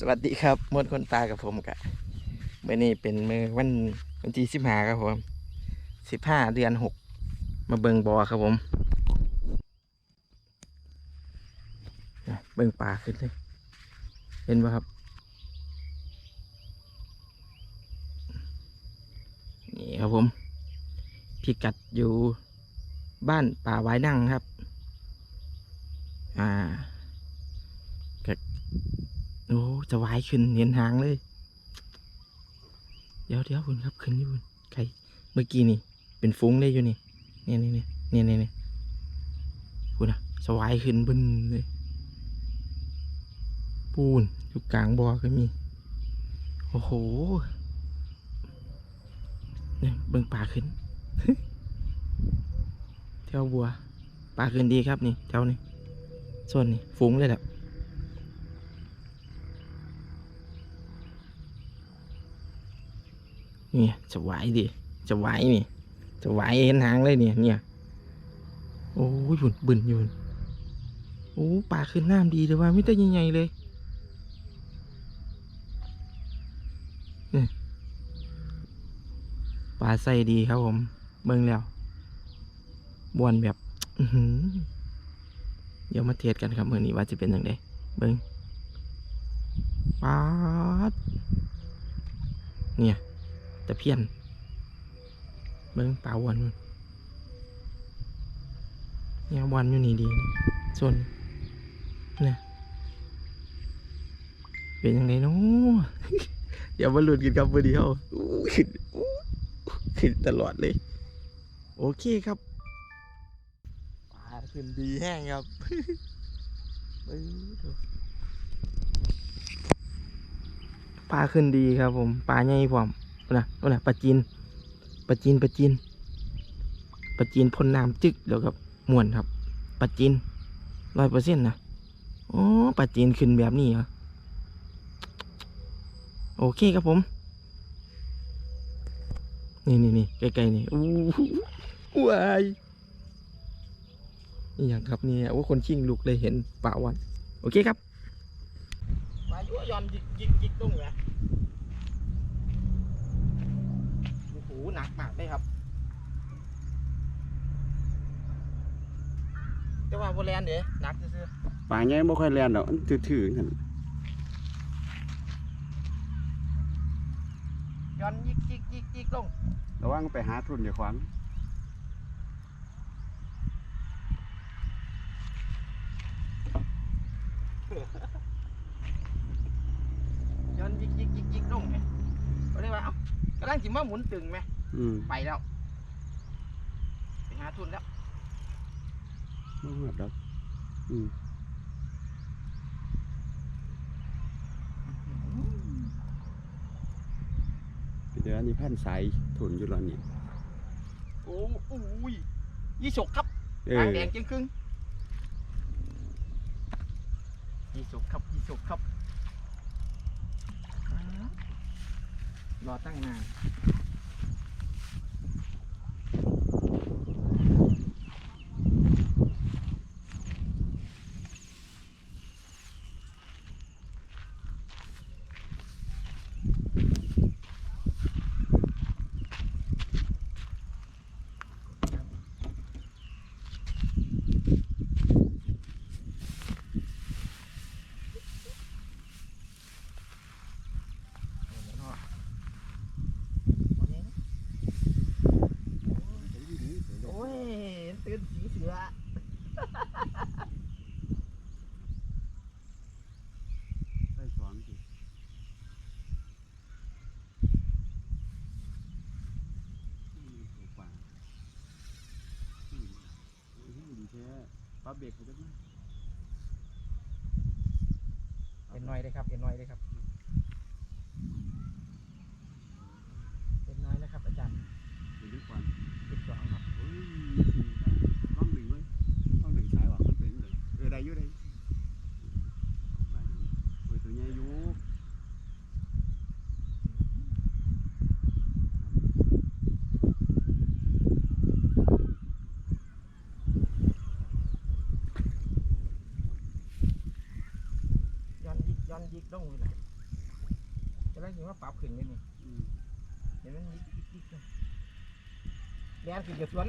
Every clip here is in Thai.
สวัสดีครับมดคนตากับผมกะเมื่อนี้เป็นมือวันวันที่สิบห้าครับผมสิบห้าเดือนหกมาเบิงบอครับผมเบิงปลาขึ้นเลยเห็นปะครับนี่ครับผมพิกัดอยู่บ้านป่าไว้นั่งครับ อ่า โอ้ จะวายขึ้นเห็นหางเลย เดี๋ยวเดี๋ยวคุณครับขึ้นอยู่คุณใครเมื่อกี้นี่ เป็นฟุ้งเลยอยู่นี่เนี่ยเนี่ยเนี่ยเนี่ยเนี่ยคุณอะสวายขึ้นบึ้นเลย ปูนอยู่กลางบ่อก็มี โอ้โหเนี่ยเบิ่งปลาขึ้นแถวบัวปลาขึ้นดีครับนี่แถวนี้ส่วนนี้ฟุ้งเลยแหละ นี่ยจะไหวดิจะไหวนี่ จะไหวเห็นหางเลยเนี่ยเนี่ยโอ้ยบุญบึนยุนโอ้ปลาขึ้นน้ำดีเลยว่าไม่ต้องใหญ่ๆเลยนี่ปลาใส่ดีครับผม เบิ่งแล้วบวนแบบเดี๋ยวมาเทสกันครับเมื่อนี้ว่าจะเป็นอยังไงเบิ่งปลาดเนี่ย ตะเพียนเบิ้งปลาวันเนี่ยวันอยู่นี่ดีส่วนเนี่ยเป็นยังไงเนาะอย่ามาหลุดกันครับวันเดียวอู้ขึ้นขึ้นตลอดเลย โอเคครับปลาขึ้นดีแห้งครับปลาขึ้นดีครับผมปลาใหญ่พร้อม นะนั่นนะปลาจีนปลาจีนปลาจีนปลาจีนพ่นน้ำจึกเดี๋ยวครับม่วนครับปลาจีนร้อยเปอร์เซ็นต์นะอ๋อปลาจีนขึ้นแบบนี้เหรอโอเคครับผม นี่นี่นี่ใกล้ๆนี่อู้หูวายนี่อย่างครับเนี่ยว่าคนชิงลูกเลยเห็นป่าวัน โอเคครับมายั่วยอนยิกยิกยิกตุ้งเลยโอ้โหหนักมากเลยครับ แต่ว่าโบแลนเดี๋ยวหนักซื่อปลาใหญ่บ่ค่อยแล่นดอกมันถือๆนั่นๆย้อนยิกยิกยิกยิกลงระวังไปหาทุนอย่าขวางย้อนยิกยิกยิกยิกลงไงก็ เลยว่าเอ้ากำลังจิมาหมุนตึงไหมอืมไปแล้วไปหาทุนแล้วบ่ฮอดดอกอืมเดี๋ยวอันนี้พันสายทุนอยู่แล้วนี่โอ้โอ้ยยี่สกครับเอหางอแดงจึงครึ่งยี่สกครับยี่สกครับอ่า รอตั้งนาน โอ้ยตื่นสีเสือ ได้สอนสิอืมเอาปลาอืมโอ้ยดีแท้ปลา เบรกไปจังนะเอ็นน้อยเลยครับ เอ็นน้อยเลยครับ ยิกต้องเลยนะจะได้ยินว่าปรับขึ้นเลยนี่เดี๋ยวมันยิกยิกแดนขึ้นกับสวน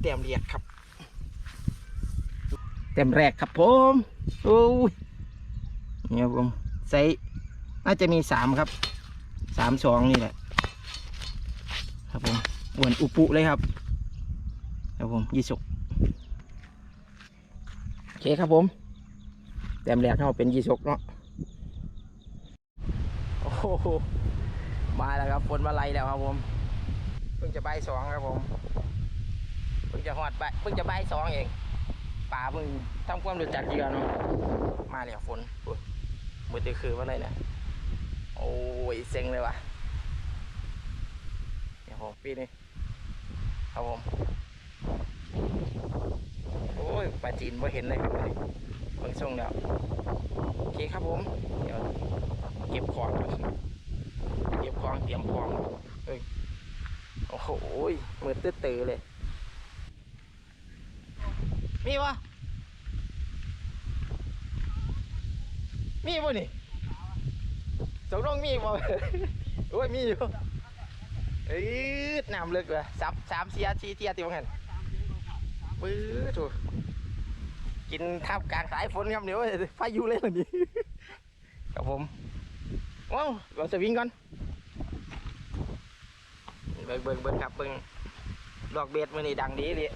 โอ้เต็มเรียกครับเต็มแรกครับผมโอ้ยเนี่ยผมไซส์น่าจะมีสามครับสามสองนี่แหละ ครับผมอ้วนอุปุเลยครับ ครับผมยี่สกโอเคครับผมเต็มแรกเขาเป็นยี่สกเนาะโอ้โหมาแล้วครับฝนมาไล่แล้วครับผมเพิ่งจะใบสองครับผม เพิ่งจะหอดใบเพิ่งจะใบสองเองป่าเพิ่งทำความรู้จักเยอะเนาะมาแล้วฝนมือตือคือว่าอะไรเนี่ยโอ้ยเซ็งเลยว่ะเดี๋ยวผมปีนี้ครับผมโอ้ยปลาจีนไม่เห็นเลยครับนี่เบิ่งส่งแล้วโอเคครับผม เดี๋ยวเก็บของเก็บของเตรียมของเอ้ยโอ้โหมือตื้อเลย มีวะมีบ่นี่สงน้องมีบ่โอ้ยมีอยู่เอ้ยน้ำลึกเลยสามสามเสียชีเทียติวงันปื้อถูกกินทับกลางสายฝนครับเดี๋ยวพายุเลยล่ะนี่ครับผมว้าวเราสวิงก่อนเบิ่งเบิ่งเบิ่งครับเบิ่งดอกเบ็ดมือนี่ดังดีดิ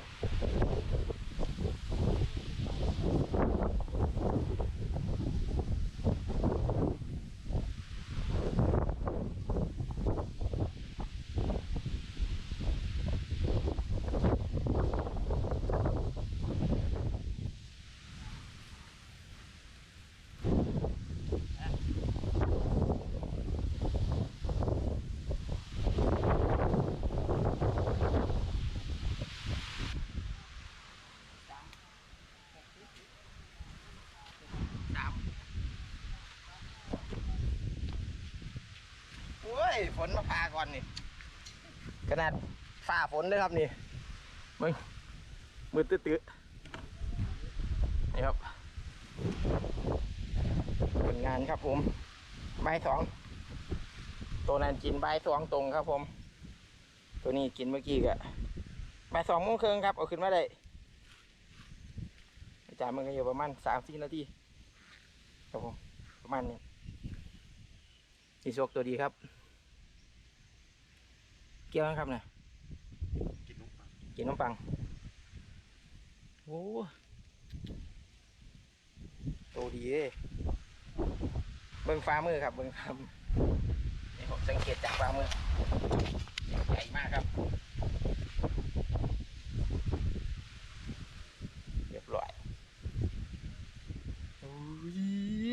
นมาพาก่อนนี่ขนาดฝ่าฝนเลยครับนี่มึงมือตื้อนี่ครับผลงานครับผมใบสองตัวนั้นกินใบสองตรงครับผม ตัวนี้กินเมื่อกี้กะบ่ายสองโมงครึ่งครับเอาขึ้นมาได้อาจารย์มันก็อยู่ประมาณสามสี่นาทีครับผมประมาณนี้นี่โชคตัวดีครับ กี่ยวนะครับเนี่ยกินนกปลากินน้ำปังโอ้โตดีเลยเบิ้งฟ้ามือครับเบิ้งฟ้ามือนี่ผมสังเกตจากฟ้ามือใหญ่มากครับเรียบร้อยโอ้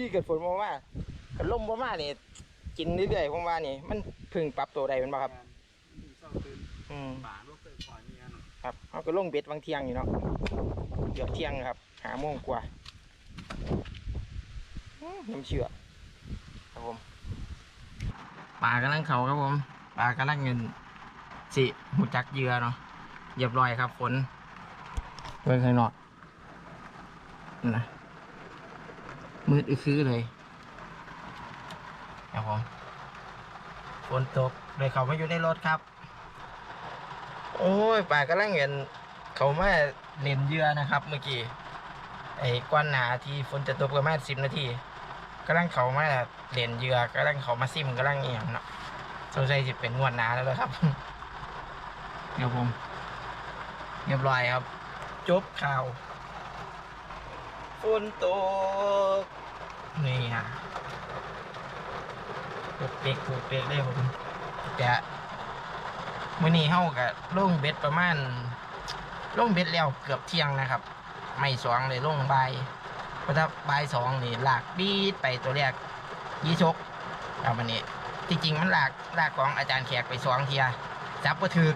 ยเกิดฝนมาว่าเกิดลมมาว่านี่กินเรื่อยๆผมว่านี่มันพึ่งปรับตัวได้เป็นป่ะครับ อืมป่าลูกเคยปล่อยเมียหน่อยครับเขาก็ลงเบ็ดบางเที่ยงอยู่เนาะเกือบเที่ยงครับ หาโมงกว่าอื้อน้ำเชื่อครับผมปลากำลังเขาครับผมปลากำลังเงินสิหูจักเหยื่อเนาะเรียบร้อยครับฝนเบิ่งข้างนอกนะมืดอึคือเลยครับผมฝนตกเลยเขามาอยู่ในรถครับ โอ้ยปลากำลังเงินเขามาเล่นเหยื่อนะครับเมื่อกี้ไอ้ก้อนหนาที่ฝนจะตกประมาณสิบนาทีกำลังเขามาเล่นเหยื่อกำลังเขามาซิมกำลังเอียงเนาะสงสัยจะเป็นงวดหนาแล้วนะครับเดี๋ยวผมเรียบร้อยครับ จบข่าวฝนตกนี่ฮะปลูกเปีกปลูกเปีกเลยผมแต่ มื่อนี้เฮากับลงเบ็ดประมาณลงเบ็ดแล้วเกือบเที่ยงนะครับ ไม่สองเลยลงบ่ายเพราะถ้าบ่ายสองนี่ลากบีดไปตัวแรกยี่ชกเอาวันนี้จริงๆมันหลากหลากของอาจารย์แขกไปสองเทียซับบ่ถือ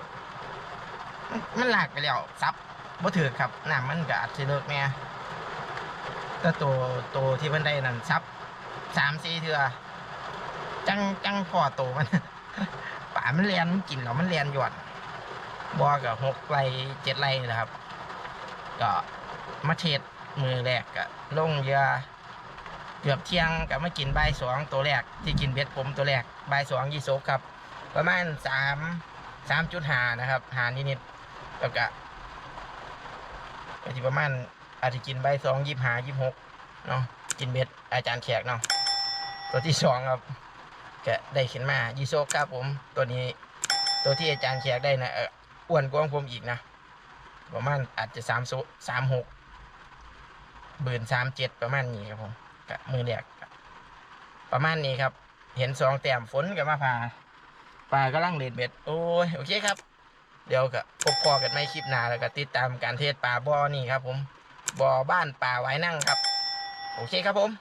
มันมันหลากไปแล้วซับบ่ถือครับน้ำมันก็อาจจะเลิกแม่แต่ตัวตัวที่มันได้นั่นซับสามสี่เทือจังจังพอโตวมัน มันเลียนมันกินแล้วมันเลียนหยอดบ่อกับหกไรเจ็ดไรนี่แหละครับ ก็มาเทศมือแรกก็ลงเรือเกือบเที่ยงกับมากินใบสองตัวแรก ที่กินเบ็ดผมตัวแรกใบสองยี่โซกครับ ประมาณสามสามจุดหานะครับ หานิดแล้วก็ก็ที่ประมาณอาจจะกินใบสองยี่ห้ายี่หกเนาะกินเบ็ดอาจารย์แขกเนาะตัวที่สองครับ ก็ได้ขึ้นมายี่โซครับผม ตัวนี้ตัวที่อาจารย์แขกได้นะเอออ้วนกว่าของผมอีกนะ ประมาณอาจจะสามโซสามหกเบิร์นสามเจ็ดประมาณนี้ครับผมกะมือแรกกประมาณนี้ครับ เห็นสองแต้มฝนกับมาพาปลากำลังเล่นเบ็ด โอ้ย โอเคครับ เดี๋ยวก็พบพอกันไม่คลิปหน้าแล้วก็ติดตามการเทศปลาบ่อนี่ครับผมบ่อบ้านป่าไว้นั่งครับ โอเคครับผม